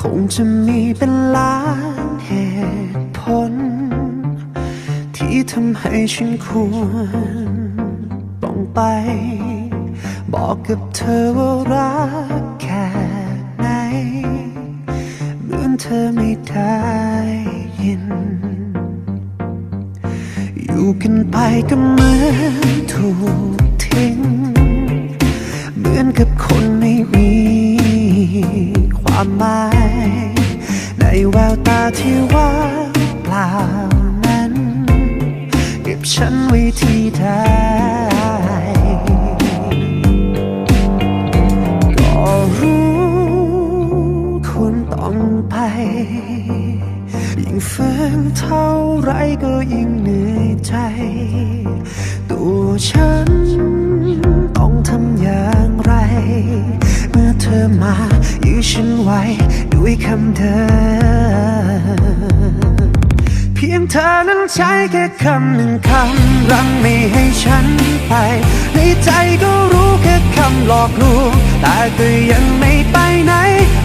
คงจะมีเป็นล้านเหตุผล ที่ทำให้ฉันควรต้องไป บอกกับเธอว่ารักแค่ไหนเหมือนเธอไม่ได้ยิน อยู่กันไปก็เหมือนถูกทิ้ง เหมือนกับคนไม่มีความหมาย แววตาที่ว่างเปล่านั้น เก็บฉันไว้ที่ใดก็รู้คุณต้องไป ยิ่งฝืนเท่าไรก็ยิ่งเหนื่อยใจ ตัวฉันต้องทำอย่างไร เมื่อเธอมา ฉันไว้ด้วยคำเดิมเพียงเธอนั้นใช้แค่คำหนึ่งคำรั้งไม่ให้ฉันไป ในใจก็รู้แค่คำหลอกลวงแต่ก็ยังไม่ไปไหน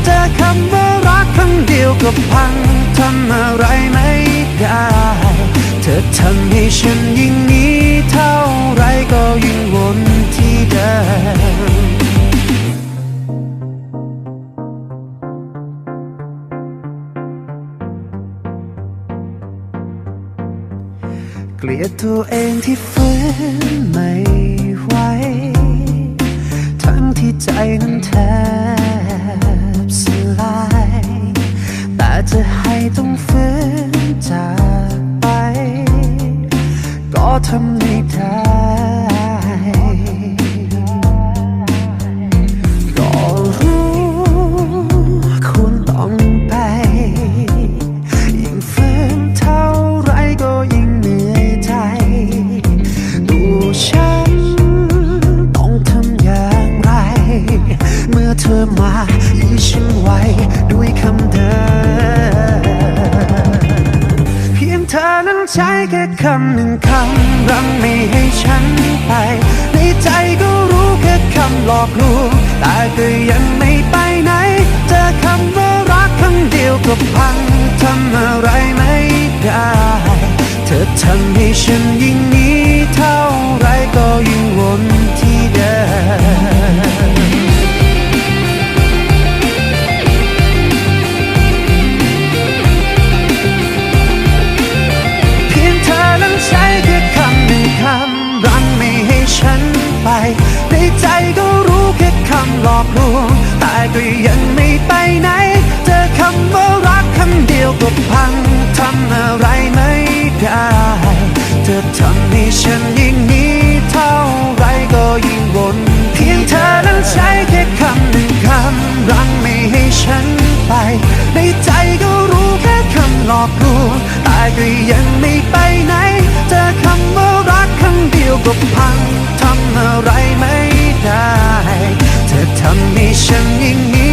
เจอคำว่ารักคำเดียวก็พังทำอะไรไม่ได้ เธอทำให้ฉันยิ่งนี้เท่าไรก็ยิ่งวน กลียดตัวเองที่ฝืนไม่ไหว ทั้งที่ใจนั้นแทบสลาย แต่จะให้ต้องฝืนจากไป ก็ทำไม่ได้ ใช้แค่คำหนึ่งคำรั้งไม่ให้ฉันไป ในใจก็รู้แค่คำหลอกลวงแต่ก็ยังไม่ไปไหน เจอคำว่ารักครั้งเดียวก็พังทำอะไรไม่ได้ เธอทำให้ฉันยิ่ง วง แต่ก็ยังไม่ไปไหน เจอคำว่ารักคำเดียวก็พังทำอะไรไม่ได้ เธอทำให้ฉันยิ่งหนี้เท่าไรก็ยิ่งวนเพียงเธอนั้นใช้แค่คำหนึ่งคำรั้งไม่ให้ฉันไป ในใจก็รู้แค่คำหลอกลวงแต่ก็ยังไม่ ทำให้ฉันยิ่งหนี